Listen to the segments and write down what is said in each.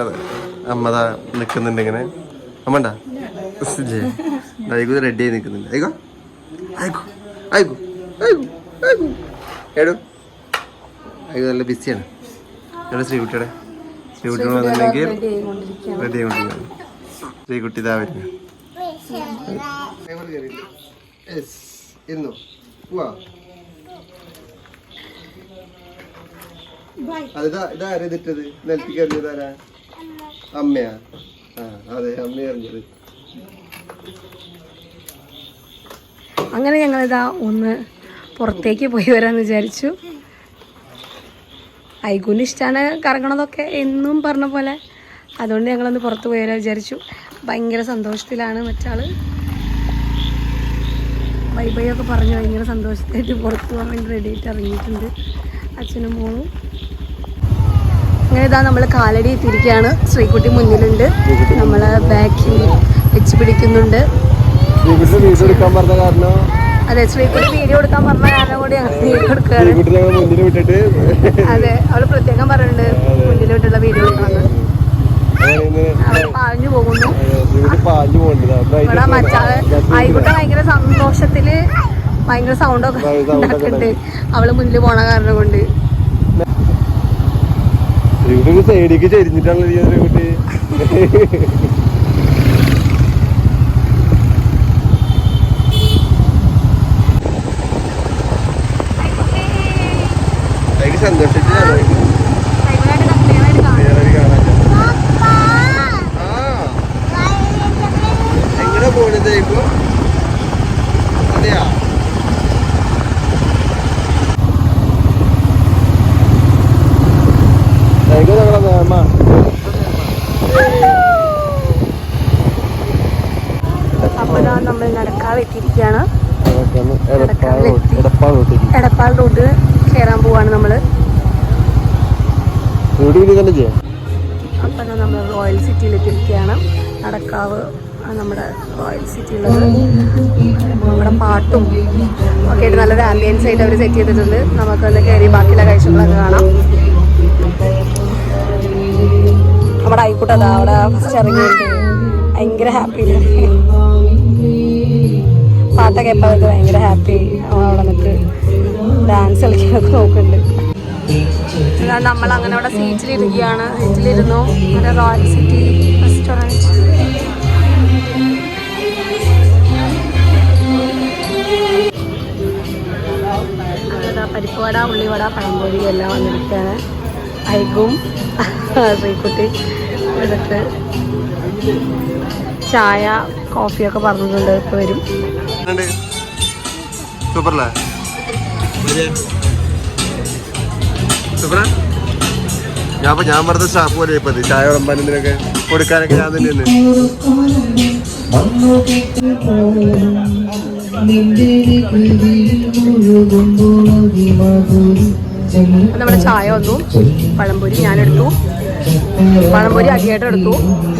അതെ. അമ്മതാ നിക്കുന്നുണ്ട് ഇങ്ങനെ. അമ്മണ്ടാ? അയക്കു റെഡി ആയി നിക്കുന്നുണ്ട്. അയക്കോ അയക്കു അയക്കു അയക്കു അയക്കു ഏടോ അയക്കു നല്ല ബിസിയാണ് എവിടെ ശ്രീകുട്ടിയുടെ. ശ്രീകുട്ടി വന്നിട്ടുണ്ടെങ്കിൽ റെഡി ആയിക്കൊണ്ടിരിക്കുകയാണ്. ശ്രീകുട്ടി ഇതാ വരുന്നു. ഇരുന്നു പോവാ അതിതാ ഇതാരാ ഇതിട്ടത്? നിലത്തേക്ക് എറിഞ്ഞതാരാ അമ്മയാ. ആ അതെ അമ്മ എറിഞ്ഞത്. അങ്ങനെ ഞങ്ങളിതാ ഒന്ന് പുറത്തേക്ക് പോയി വരാന്ന് വിചാരിച്ചു. ഐകുന് ഇഷ്ടമാണ് കറങ്ങണതൊക്കെ എന്നും പറഞ്ഞ പോലെ. അതുകൊണ്ട് ഞങ്ങളൊന്ന് പുറത്ത് പോയി വരാൻ വിചാരിച്ചു. ഭയങ്കര സന്തോഷത്തിലാണ് മറ്റാൾ. ബൈ ബൈ ഒക്കെ പറഞ്ഞു ഭയങ്കര സന്തോഷത്തിലായിട്ട് പുറത്ത് പോകാൻ വേണ്ടി റെഡി ആയിട്ട് ഇറങ്ങിയിട്ടുണ്ട്. അച്ഛനും മോളും. അങ്ങനെ ഇതാ നമ്മൾ കാലടി എത്തിയിരിക്കുകയാണ് ശ്രീകുട്ടി മുന്നിലുണ്ട്. നമ്മൾ ബാക്കിൽ വെച്ച് പിടിക്കുന്നുണ്ട്. അതെ ശ്രീകുട്ടി വീഡിയോ എടുക്കാൻ പറഞ്ഞ കാരണം കൂടി വീഡിയോ എടുക്കുകയാണ്. അതെ അവൾ പ്രത്യേകം പറയുന്നുണ്ട് മുന്നിലോട്ടുള്ള വീഡിയോ എടുക്കണം അവൾ പാഞ്ഞു പോകുന്നു. ഇവിടെ മറ്റാൾ ആയിക്കോട്ടെ ഭയങ്കര സന്തോഷത്തിൽ ഭയങ്കര സൗണ്ടൊക്കെ ഉണ്ടാക്കുന്നുണ്ട്. അവൾ മുന്നിൽ പോണ കാരണം കൊണ്ട്. ശ്രീകുട്ടി സൈഡിക്ക് ചെരിഞ്ഞിട്ടാണല്ലോ ഇരിക്കുന്നത് കുട്ടി. എങ്ങനെ പോണതേക്കോ അതെയാ ഞങ്ങളെ നിയമ അപ്പൊ ഇതാ നമ്മൾ നടക്കാവ് എത്തിയിരിക്കുകയാണ്. എടപ്പാൾ റോഡ് കയറാൻ പോവാണ് നമ്മൾ. അപ്പൊ നമ്മൾ റോയൽ സിറ്റിയിൽ എത്തിയിരിക്കുകയാണ് നടക്കാവ് നമ്മുടെ റോയൽ സിറ്റിയിലുള്ളത്. നമ്മുടെ പാട്ടും ഒക്കെ ആയിട്ട് നല്ലൊരു ആംബിയൻസ് ആയിട്ട് അവർ സെറ്റ് ചെയ്തിട്ടുണ്ട്. നമുക്കൊന്ന് കയറി ബാക്കിയുള്ള കാഴ്ചകളൊക്കെ കാണാം. നമ്മുടെ ആയിക്കോട്ടെ അതാ അവിടെ ഫസ്റ്റ് ഇറങ്ങിയിട്ട് ഭയങ്കര ഹാപ്പി പാട്ടൊക്കെ എപ്പോഴൊക്കെ ഭയങ്കര ഹാപ്പി അവിടെ നിന്നിട്ട് ഡാൻസ് കളിക്കാനൊക്കെ നോക്കുന്നുണ്ട് നമ്മൾ അങ്ങനെ അവിടെ സീറ്റിലിരിക്കുകയാണ് സീറ്റിലിരുന്നു ഒരു റോയൽ സിറ്റി റെസ്റ്റോറന്റ് പരിപ്പുവട ഉള്ളിവട പഴംപൊരി എല്ലാം വന്നിരിക്കുകയാണ്. ഐഗും ശ്രീക്കുട്ടി എടുത്ത് ചായ കോഫിയൊക്കെ പറഞ്ഞിട്ടുണ്ട്. ഇപ്പോൾ വരും. സൂപ്പറല്ലേ? സൂപ്പറാ? ഞാൻ അപ്പൊ ഞാൻ പറഞ്ഞ സ്റ്റാഫ് പോലെ ഇപ്പൊ. ചായ വിളമ്പാനൊക്കെ കൊടുക്കാനൊക്കെ ഞാൻ അപ്പോൾ നമ്മുടെ ചായ വന്നു. പഴംപൊരി ഞാനെടുത്തു. പഴംപൊരി അടിയായിട്ട് എടുത്തു.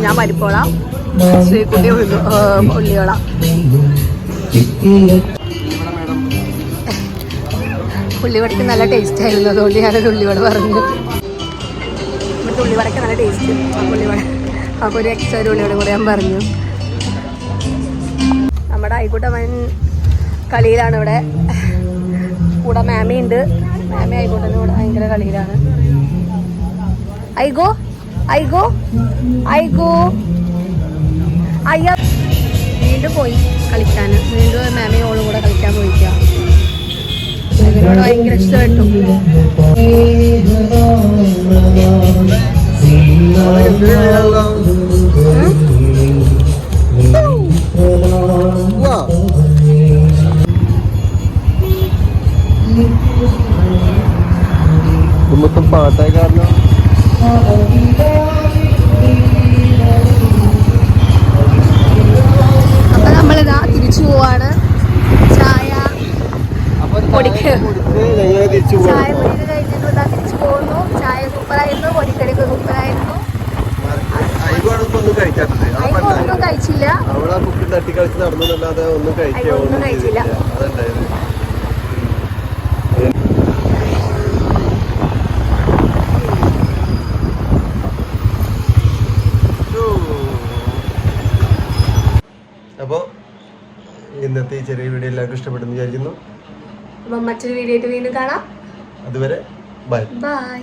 ഞാൻ പരിപ്പോള ശ്രീക്കുട്ടി ഉള്ളു ഉള്ളിയോള ഉള്ളിവടയ്ക്ക് നല്ല ടേസ്റ്റ് ആയിരുന്നു. അതുകൊണ്ട് ഞാനൊരു ഉള്ളിവട പറഞ്ഞു. ഇവിടുത്തെ ഉള്ളിവടക്ക് നല്ല ടേസ്റ്റ് ഉള്ളിവട അപ്പോൾ ഒരു എക്സ്ട്രാ ഒരു ഉള്ളിവട കൂടെ ഞാൻ പറഞ്ഞു. നമ്മുടെ ആയിക്കോട്ടവൻ കളിയിലാണ് ഇവിടെ. കൂടെ മാമി ഉണ്ട്. മാമി ആയിക്കോട്ടെ കൂടെ ഭയങ്കര കളിയിലാണ്. ഐഗോ ഐഗോ ഐഗോ അയ്യ വീണ്ടും പോയി കളിക്കാൻ വീണ്ടും മാമി ഓളും കൂടെ കളിക്കാൻ പോയിക്കാം. ഇതിനോട് ഭയങ്കര ഇഷ്ടപ്പെട്ടു. മൊത്തം പാട്ടായ കാരണം? നമ്മളിതാ തിരിച്ചു പോവാണ്. ചായ പൊടിക്ക്. ചായ ഒന്നും ഒന്നും ഇന്നത്തെ ഈ ചെറിയ വീഡിയോ എല്ലാവർക്കും ഇഷ്ടപ്പെട്ടെന്ന് വിചാരിക്കുന്നു. അപ്പം മറ്റൊരു വീഡിയോ ആയിട്ട് വീണ്ടും കാണാം. അതുവരെ ബൈ ബൈ